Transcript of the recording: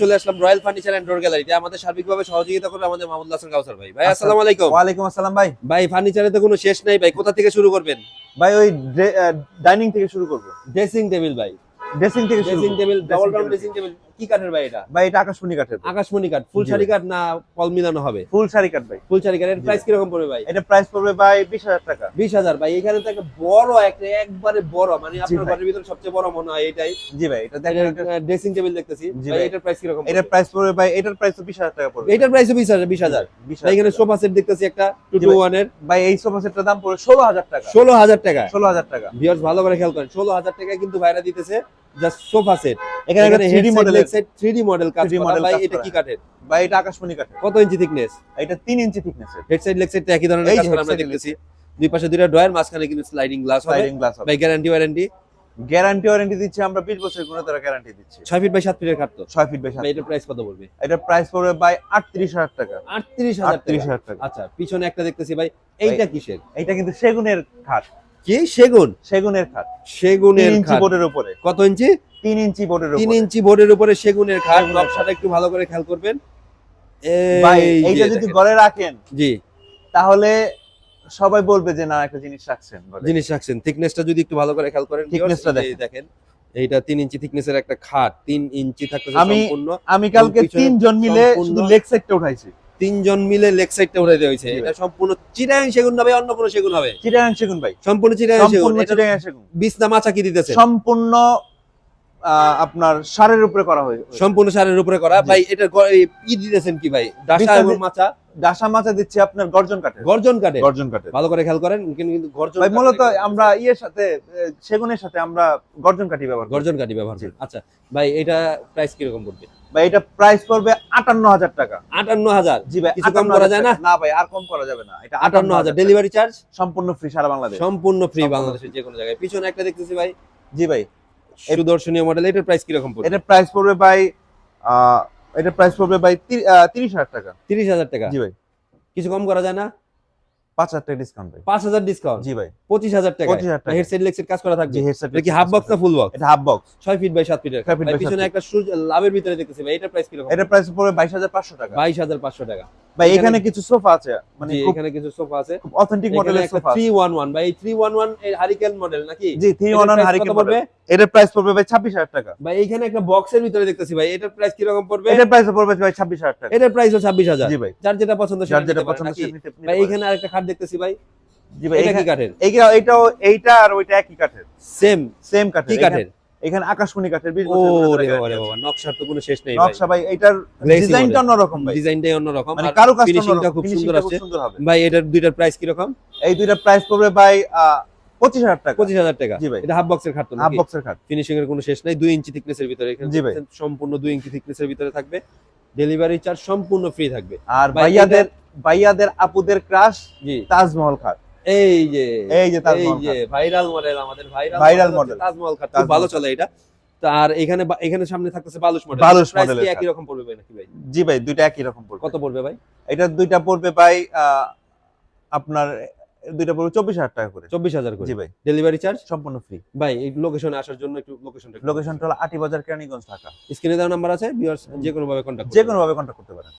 চলে আসলাম royal furniture and door গ্যালারিতে আমাদের সার্বিকভাবে সহযোগিতা করবে আমাদের মাহমুদ হাসান কাউসার ভাই। ভাই আসসালামু আলাইকুম। ওয়া আলাইকুম আসসালাম ভাই। ভাই ফার্নিচারে তো কোনো শেষ নাই ভাই। কোথা থেকে শুরু করবেন? ভাই ওই ডাইনিং থেকে শুরু করব। ড্রেসিং টেবিল ভাই। ড্রেসিং থেকে শুরু dressing. Table double round dressing table কি কাঠের ভাই এটা? ভাই এটা আকাশমণি কাঠের আকাশমণি কাঠ। ফুল শাড়ি কাঠ না কল মিলানো হবে? ফুল শাড়ি কাঠ ভাই। ফুল শাড়ি কাঠের জি প্রাইস কীরকম পড়বে ভাই? এটা প্রাইস পড়বে ভাই বিশ হাজার টাকা। বিশ হাজার ভাই। এখানে তো একটা বড় একটা একবারে বড় মানে আপনার। ঘরের ভিতরে সবচেয়ে বড় মনে হয় এটাই। জি ভাই এটা দেখেন ড্রেসিং টেবিল দেখতেছি। ভাই। এটার প্রাইস কীরকম এটার প্রাইস পড়বে ভাই এটার প্রাইস তো বিশ হাজার টাকা পড়বে। এটার প্রাইস বিশ হাজার বিশ হাজার। এখানে সোফা সেট দেখতেছি একটা টু টু ভাই। ওয়ানের ভাই এই সোফা সেটটার দাম পড়বে ষোলো হাজার টাকা। ষোলো হাজার টাকা। ষোলো হাজার টাকা। ভিউয়ার্স ভালো করে খেয়াল করেন। ষোলো হাজার টাকায় কিন্তু ভাইরা দিতেছে জাস্ট সোফা সেট এখানে একটা three model three D model কাজ 3D করা। ভাই এটা। কি কাঠের? ভাই এটা আকাশমণি কাঠের। কত ইঞ্চি থিকনেস এটা তিন ইঞ্চি থিকনেসের হেড সাইড লেগ একই ধরনের কাজ করা আমরা দেখতেছি। দুই পাশে দুইটা ড্রয়ার মাঝখানে কিন্তু স্লাইডিং গ্লাস হবে। স্লাইডিং গ্লাস হবে। ভাই গ্যারান্টি ওয়ারেন্টি গ্যারান্টি ওয়ারেন্টি দিচ্ছি আমরা বিশ বছরের কোনো তারা গ্যারান্টি দিচ্ছি। ছয় ফিট বাই সাত ফিটের কাঠ তো। ছয় ফিট বাই সাত ভাই এটার প্রাইস কত পড়বে? এটার প্রাইস পড়বে ভাই আটত্রিশ হাজার টাকা। আটত্রিশ হাজার আটত্রিশ টাকা হাজার টাকা। আচ্ছা পিছনে একটা দেখতেছি ভাই এইটা কিসের? এটা কিন্তু সেগুনের খাট। কি? সেগুন? সেগুনের খাট। সেগুনের ইঞ্চি বোর্ডের উপরে। কত ইঞ্চি? তিন ইঞ্চি বোর্ডের তিন ইঞ্চি বোর্ডের উপরে সেগুনের খাট। নকশাটা একটু ভালো করে খেয়াল করবেন। এইটা যদি ঘরে রাখেন জি। তাহলে সবাই বলবে যে না একটা জিনিস রাখছেন। জিনিস রাখছেন। থিকনেসটা যদি একটু ভালো করে খেয়াল করেন Thickness টা viewers, এই যে দেখেন। এইটা তিন ইঞ্চি থিকনেসের একটা খাট। তিন ইঞ্চি থাকতেছে আমি আমি কালকে তিনজন মিলে শুধু লেগ উঠাইছি। তিনজন মিলে লেগ সাইডটা উঠাই দেওয়া হয়েছে। এটা সম্পূর্ণ চিরায়ন সেগুন হবে অন্য কোনো সেগুন হবে। চিরায়ন সেগুন ভাই। সম্পূর্ণ চিরায়ন সেগুন। চিটাগাং সেগুন। বিছনা মাচা কি দিতেছে? সম্পূর্ণ আহ, আপনার সারের উপরে করা হয়েছে সম্পূর্ণ সারের উপরে করা। ভাই এটা কি ই দিতেছেন কি ভাই? ডাসা এবং মাছা মাচা? ডাসা মাচা দিচ্ছে আপনার গর্জন কাঠের। গর্জন কাটে গর্জন কাঠের। ভালো করে খেয়াল করেন কিন্তু গর্জন ভাই মূলত আমরা ইয়ের সাথে সেগুনের সাথে আমরা গর্জন কাঠি ব্যবহার গর্জন কাঠি ব্যবহার জি। করেন আচ্ছা ভাই এটা প্রাইস কীরকম পড়বে? ভাই এটা প্রাইস পড়বে আটান্ন হাজার টাকা। আটান্ন হাজার জি ভাই কিছু কম করা যায় না? না ভাই আর কম করা যাবে না। এটা আটান্ন হাজার ডেলিভারি চার্জ সম্পূর্ণ ফ্রি সারা বাংলাদেশ। সম্পূর্ণ ফ্রি বাংলাদেশের যে কোনো জায়গায়। পিছনে একটা দেখতেছি ভাই। জি ভাই। সুদর্শনীয় মডেল এটার প্রাইস কীরকম পড়বে? এটার প্রাইস পড়বে ভাই আহ, এটার প্রাইস পড়বে ভাই তিরিশ হাজার টাকা। তিরিশ হাজার টাকা? জি ভাই। কিছু কম করা যায় না? পাঁচ হাজার টাকা ডিসকাউন্ট ভাই। পাঁচ হাজার ডিসকাউন্ট জি ভাই। পঁচিশ হাজার টাকা। 25,000 টাকা। হেডসেট লেক্সের কাজ করা থাকবে? হেডসেট কি হাফ বক্স না ফুল বক্স এটা হাফ বক্স ছয় ফিট বাই সাত ফিটের পিছনে একটা লাভের ভিতরে দেখতেছি ভাই এটার প্রাইস কীরকম? এটার প্রাইস পড়বে বাইশ হাজার পাঁচশো টাকা। বাইশ হাজার পাঁচশো টাকা। ভাই এখানে- এখানে কিছু সোফা আছে মানে এখানে কিছু সোফা আছে। অথেন্টিক মডেলের সোফা থ্রি ওয়ান ওয়ান ভাই থ্রি ওয়ান ওয়ানের হারিকেন মডেল নাকি? জি থ্রি এটার ওয়ান ওয়ান price হারিকেন পড়বে? এটার প্রাইস পড়বে ভাই ছাব্বিশ হাজার টাকা। ভাই এইখানে একটা বক্সের ভিতরে দেখতেছি ভাই এটার প্রাইস কীরকম পড়বে? এটার প্রাইস পড়বে ভাই ছাব্বিশ হাজার টাকা। এটার প্রাইসও ছাব্বিশ হাজার। জি ভাই। যার যেটা পছন্দ যার যেটা পছন্দ নিতে- ভাই পারে। এইখানে আরেকটা খাট দেখতেছি ভাই। জি ভাই এটা কি এখানে- কাঠের? এইটা এইটাও এইটা আর ওইটা একই কাঠের। সেম সেম কাঠের। কি কাঠের? এখানে- আকাশমণি কাঠের বিশ ও বছরের পুরনো রে কাঠের বাবা বাবা নকশার তো কোনো শেষ নেই নকশা ভাই এটার ডিজাইনটা। অন্যরকম ভাই। ডিজাইনটাই অন্যরকম। মানে কারও ফিনিশিংটা খুব সুন্দর হবে। ভাই এটার দুইটার প্রাইস কীরকম? এই দুইটা প্রাইস পড়বে ভাই পঁচিশ হাজার টাকা। পঁচিশ হাজার টাকা। জি ভাই। এটা হাফ বক্সের খাট হাফ বক্সের খাট। ফিনিশিং এর কোনো শেষ নাই। দুই ইঞ্চি থিকনেসের ভিতরে। জি ভাই। সম্পূর্ণ দুই ইঞ্চি থিকনেসের ভিতরে থাকবে। ডেলিভারি চার্জ সম্পূর্ণ ফ্রি থাকবে। আর ভাইয়াদের ভাইয়াদের আপুদের ক্রাশ তাজমহল খাট। এই যে এই যে এই তাজমহল যে ভাইরাল মডেল আমাদের ভাইরাল Viral model। তাজমহল খুব ভালো চলে এটা। আর এখানে এখানে সামনে থাকতেছে বালুশ মডেল বালুশ এর একই রকম পড়বে নাকি ভাই? জি ভাই দুইটা একই রকম পড়বে। কত পড়বে ভাই? এটা দুইটা পড়বে ভাই আপনার দুইটা পড়বে চব্বিশ হাজার টাকা করে। চব্বিশ হাজার করে। জি ভাই। ডেলিভারি চার্জ সম্পূর্ণ ফ্রি ভাই এই লোকেশনে আসার জন্য একটু লোকেশনটা লোকেশনটা হলো আটি বাজার কেরানীগঞ্জ ঢাকা। স্ক্রিনে দেওয়া নাম্বার আছে ভিউয়ার্স যে কোনো ভাবে কন্ট্যাক্ট যে কোনো ভাবে কন্ট্যাক্ট করতে পারেন।